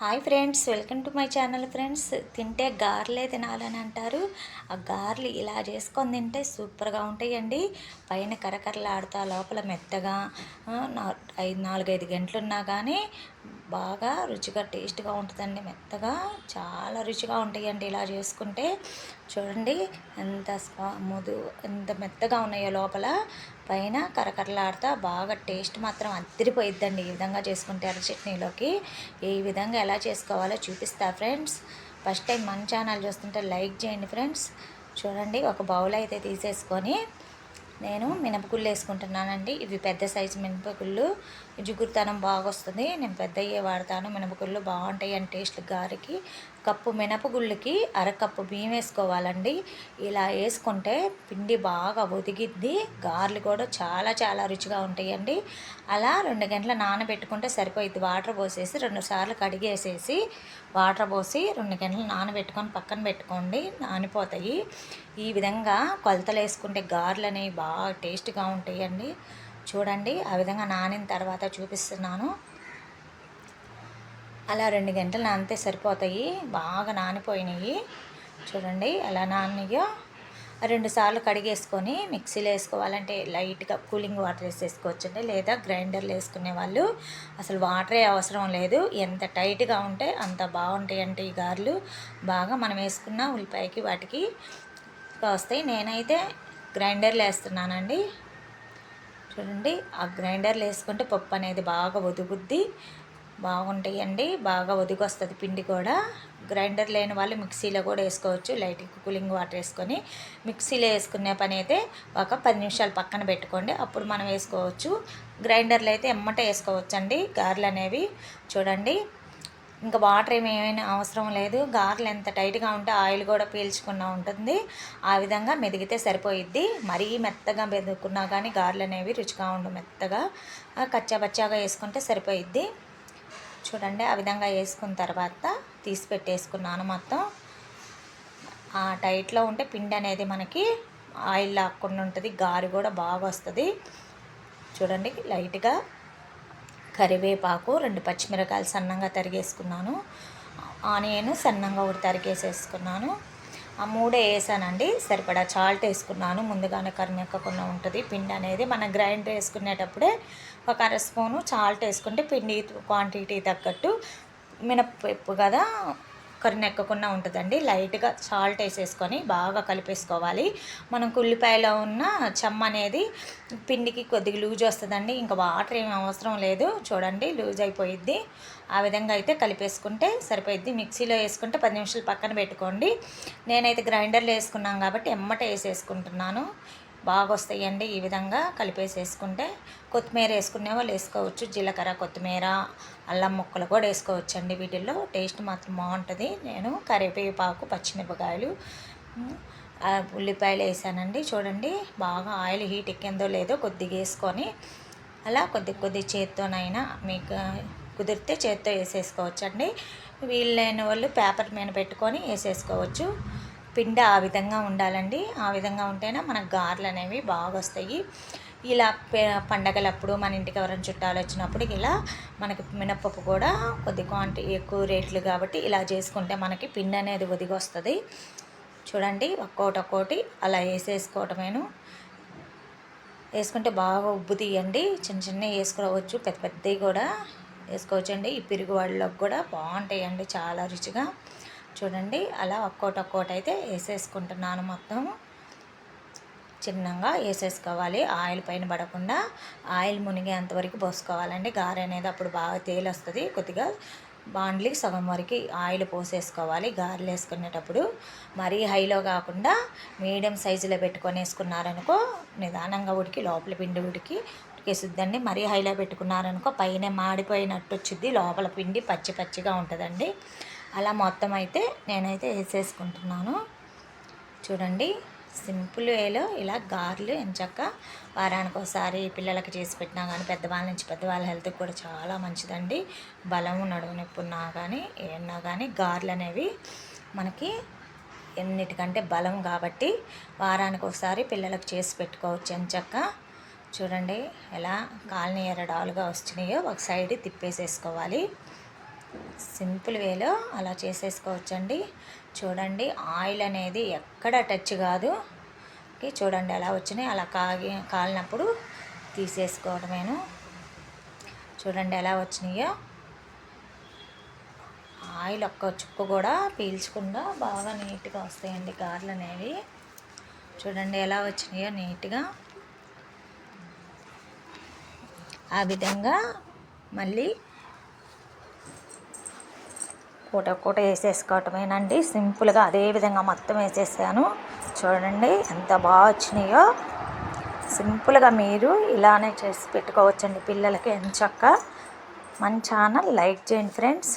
Hi friends welcome to my channel friends. తింటే గారెలే తినాలని అంటారు. ఆ గారెలు ఇలా చేసుకొని తింటే సూపర్గా ఉంటాయండి. పైన కరకరలాడుతా లోపల మెత్తగా ఐదు నాలుగైదు గంటలు ఉన్నా కానీ బాగా రుచిగా టేస్ట్గా ఉంటుందండి. మెత్తగా చాలా రుచిగా ఉంటాయండి ఇలా చేసుకుంటే. చూడండి ఎంత ముదు ఎంత మెత్తగా ఉన్నాయో లోపల. పైన కరకరలాడుతా బాగా టేస్ట్ మాత్రం అద్దరిపోయిద్దండి ఈ విధంగా చేసుకుంటే అర చట్నీలోకి. ఈ విధంగా ఎలా చేసుకోవాలో చూపిస్తా ఫ్రెండ్స్. ఫస్ట్ టైం మన ఛానల్ చూస్తుంటే లైక్ చేయండి ఫ్రెండ్స్. చూడండి ఒక బౌల్ అయితే తీసేసుకొని నేను మినపగుళ్ళు వేసుకుంటున్నానండి. ఇవి పెద్ద సైజు మినపగుళ్ళు. జిగురుతనం బాగా వస్తుంది నేను పెద్దయ్యే వాడతాను. మినపగుళ్ళు బాగుంటాయి అని టేస్ట్ గారికి. కప్పు మినపగుళ్ళకి అరకప్పు బియ్యం వేసుకోవాలండి. ఇలా వేసుకుంటే పిండి బాగా ఒదిగిద్ది. గారెలు కూడా చాలా చాలా రుచిగా ఉంటాయండి. అలా రెండు గంటల నానబెట్టుకుంటే సరిపోయిద్ది. వాటర్ పోసేసి రెండు సార్లు కడిగేసేసి వాటర్ పోసి రెండు గంటలు నానబెట్టుకొని పక్కన పెట్టుకోండి. నానిపోతాయి. ఈ విధంగా కొలతలు వేసుకుంటే గారెలు అనేవి బాగా టేస్ట్గా ఉంటాయండి. చూడండి ఆ విధంగా నానిన తర్వాత చూపిస్తున్నాను. అలా రెండు గంటలు నానితే సరిపోతాయి. బాగా నానిపోయినాయి. చూడండి ఎలా నానియో రెండు సార్లు కడిగేసుకొని మిక్సీలో వేసుకోవాలంటే లైట్గా కూలింగ్ వాటర్ వేసేసుకోవచ్చండి. లేదా గ్రైండర్లో వేసుకునే వాళ్ళు. అసలు వాటరే అవసరం లేదు. ఎంత టైట్గా ఉంటే అంత బాగుంటాయి అంటే ఈ గారెలు. బాగా మనం వేసుకున్న ఉల్లిపాయకి వాటికి వస్తాయి. నేనైతే గ్రైండర్లు వేస్తున్నానండి చూడండి ఆ గ్రైండర్లు వేసుకుంటే పప్పు అనేది బాగా ఒదుగుద్ది. బాగుంటాయండి. బాగా ఒదిగొస్తుంది పిండి కూడా. గ్రైండర్ లేని వాళ్ళు మిక్సీలో కూడా వేసుకోవచ్చు. లైట్ కూలింగ్ వాటర్ వేసుకొని మిక్సీలో వేసుకునే పని అయితే ఒక పది నిమిషాలు పక్కన పెట్టుకోండి. అప్పుడు మనం వేసుకోవచ్చు. గ్రైండర్లు అయితే ఎమ్మట వేసుకోవచ్చండి. గారెలు అనేవి. చూడండి ఇంకా వాటర్ ఏమేమైనా ఏమైనా అవసరం లేదు. గారెలు ఎంత టైట్గా ఉంటే ఆయిల్ కూడా పీల్చుకున్నా ఉంటుంది. ఆ విధంగా మెదిగితే సరిపోయిద్ది. మరీ మెత్తగా మెదుకున్నా కానీ గార్లు అనేవి రుచిగా ఉండు మెత్తగా. కచ్చాబచ్చాగా వేసుకుంటే సరిపోయిద్ది. చూడండి ఆ విధంగా వేసుకున్న తర్వాత తీసి పెట్టేసుకున్నాను మొత్తం. ఆ టైట్లో ఉంటే పిండి అనేది మనకి ఆయిల్ లాక్కుండా ఉంటుంది. గారి కూడా బాగా వస్తుంది. చూడండి లైట్గా కరివేపాకు రెండు పచ్చిమిరకాయలు సన్నంగా తరిగేసుకున్నాను. ఆనియన్ సన్నంగా ఒకటి తరిగేసేసుకున్నాను. ఆ మూడే వేసానండి. సరిపడా చాల్ట్ వేసుకున్నాను. ముందుగానే కరిమెక్కకుండా ఉంటుంది. పిండి అనేది మనం గ్రైండర్ వేసుకునేటప్పుడే ఒక అర స్పూను చాల్ట్ వేసుకుంటే పిండి క్వాంటిటీ తగ్గట్టు మినప్పప్పు కదా కరినెక్కకుండా ఉంటుందండి. లైట్గా సాల్ట్ వేసేసుకొని బాగా కలిపేసుకోవాలి. మనం ఉల్లిపాయలో ఉన్న చెమ్మ అనేది పిండికి కొద్దిగా లూజ్ వస్తుందండి. ఇంకా వాటర్ ఏమి అవసరం లేదు. చూడండి లూజ్ అయిపోయిద్ది. ఆ విధంగా అయితే కలిపేసుకుంటే సరిపోయిద్ది. మిక్సీలో వేసుకుంటే పది నిమిషాలు పక్కన పెట్టుకోండి. నేనైతే గ్రైండర్లో వేసుకున్నాను కాబట్టి ఎమ్మట వేసేసుకుంటున్నాను. బాగా వస్తాయండి ఈ విధంగా కలిపేసేసుకుంటే కొత్తిమీర వేసుకునే వాళ్ళు వేసుకోవచ్చు. జీలకర్ర కొత్తిమీర అల్లం ముక్కలు కూడా వేసుకోవచ్చు అండి వీటిల్లో. టేస్ట్ మాత్రం బాగుంటుంది. నేను కరివేపాకు పచ్చిమిరపకాయలు ఉల్లిపాయలు వేసానండి. చూడండి బాగా ఆయిల్ హీట్ ఎక్కిందో లేదో కొద్దిగా వేసుకొని అలా కొద్ది కొద్ది చేత్తోనైనా మీకు కుదిరితే చేత్తో వేసేసుకోవచ్చు అండి వీళ్ళైన వాళ్ళు పేపర్ మీద పెట్టుకొని వేసేసుకోవచ్చు. పిండి ఆ విధంగా ఉండాలండి. ఆ విధంగా ఉంటేనే మనకు గారెలు అనేవి బాగా వస్తాయి ఇలా పండగలప్పుడు మన ఇంటికి ఎవరైనా చుట్టాలు వచ్చినప్పుడు ఇలా మనకి మినప్పప్పు కూడా కొద్ది క్వాంటిటీ ఎక్కువ రేట్లు కాబట్టి ఇలా చేసుకుంటే మనకి పిండి అనేది ఒదిగి వస్తుంది చూడండి ఒక్కోటి ఒక్కోటి అలా వేసేసుకోవటమేను. వేసుకుంటే బాగా ఉబ్బు తీయండి. చిన్న చిన్నవి వేసుకోవచ్చు. పెద్ద పెద్దవి కూడా వేసుకోవచ్చండి. ఈ పిరుగు వాళ్ళకి కూడా బాగుంటాయండి చాలా రుచిగా. చూడండి అలా ఒక్కోటి ఒక్కోటి అయితే వేసేసుకుంటున్నాను మొత్తం. చిన్నగా వేసేసుకోవాలి. ఆయిల్ పైన పడకుండా ఆయిల్ మునిగేంత వరకు పోసుకోవాలండి. గారె అనేది అప్పుడు బాగా తేలి వస్తుంది కొద్దిగా బాండ్లీ సగం వరకు ఆయిల్ పోసేసుకోవాలి గారెలు వేసుకునేటప్పుడు. మరీ హైలో కాకుండా మీడియం సైజులో పెట్టుకొని వేసుకున్నారనుకో నిదానంగా ఉడికి లోపల పిండి ఉడికి ఉడికేసిద్దండి. మరీ హైలో పెట్టుకున్నారనుకో పైన మాడిపోయినట్టు వచ్చింది లోపల పిండి పచ్చి పచ్చిగా ఉంటుందండి. అలా మొత్తం అయితే నేనైతే వేసేసుకుంటున్నాను. చూడండి సింపుల్ వేలో ఇలా గారెలు ఎంచక్క వారానికి ఒకసారి పిల్లలకి చేసి పెట్టినా కానీ పెద్దవాళ్ళ నుంచి పెద్దవాళ్ళ హెల్త్కి కూడా చాలా మంచిదండి. బలం నడుము నొప్పి ఉన్నా కానీ ఏమన్నా కానీ గారెలు అనేవి మనకి ఎన్నిటికంటే బలం కాబట్టి వారానికి ఒకసారి పిల్లలకు చేసి పెట్టుకోవచ్చు ఎంచక్క. చూడండి ఎలా కాలనీ ఎరడాలుగా వచ్చినాయో ఒక సైడ్ తిప్పేసేసుకోవాలి. సింపుల్ వేలో అలా చేసేసుకోవచ్చండి. చూడండి ఆయిల్ అనేది ఎక్కడ టచ్ కాదు. చూడండి ఎలా వచ్చినాయి. అలా కాగి కాలినప్పుడు తీసేసుకోవడమేను. చూడండి ఎలా వచ్చినాయో. ఆయిల్ ఒక్క చుక్క కూడా పీల్చకుండా బాగా నీట్గా వస్తాయండి గారెలు అనేవి. చూడండి ఎలా వచ్చినాయో నీట్గా. ఆ విధంగా మళ్ళీ పూట కూట వేసేసుకోవటమేనండి. సింపుల్గా అదే విధంగా మొత్తం వేసేసాను. చూడండి ఎంత బాగా వచ్చినాయో. సింపుల్గా మీరు ఇలానే చేసి పెట్టుకోవచ్చండి పిల్లలకి. ఎంచక్క మన ఛానల్ లైక్ చేయండి ఫ్రెండ్స్.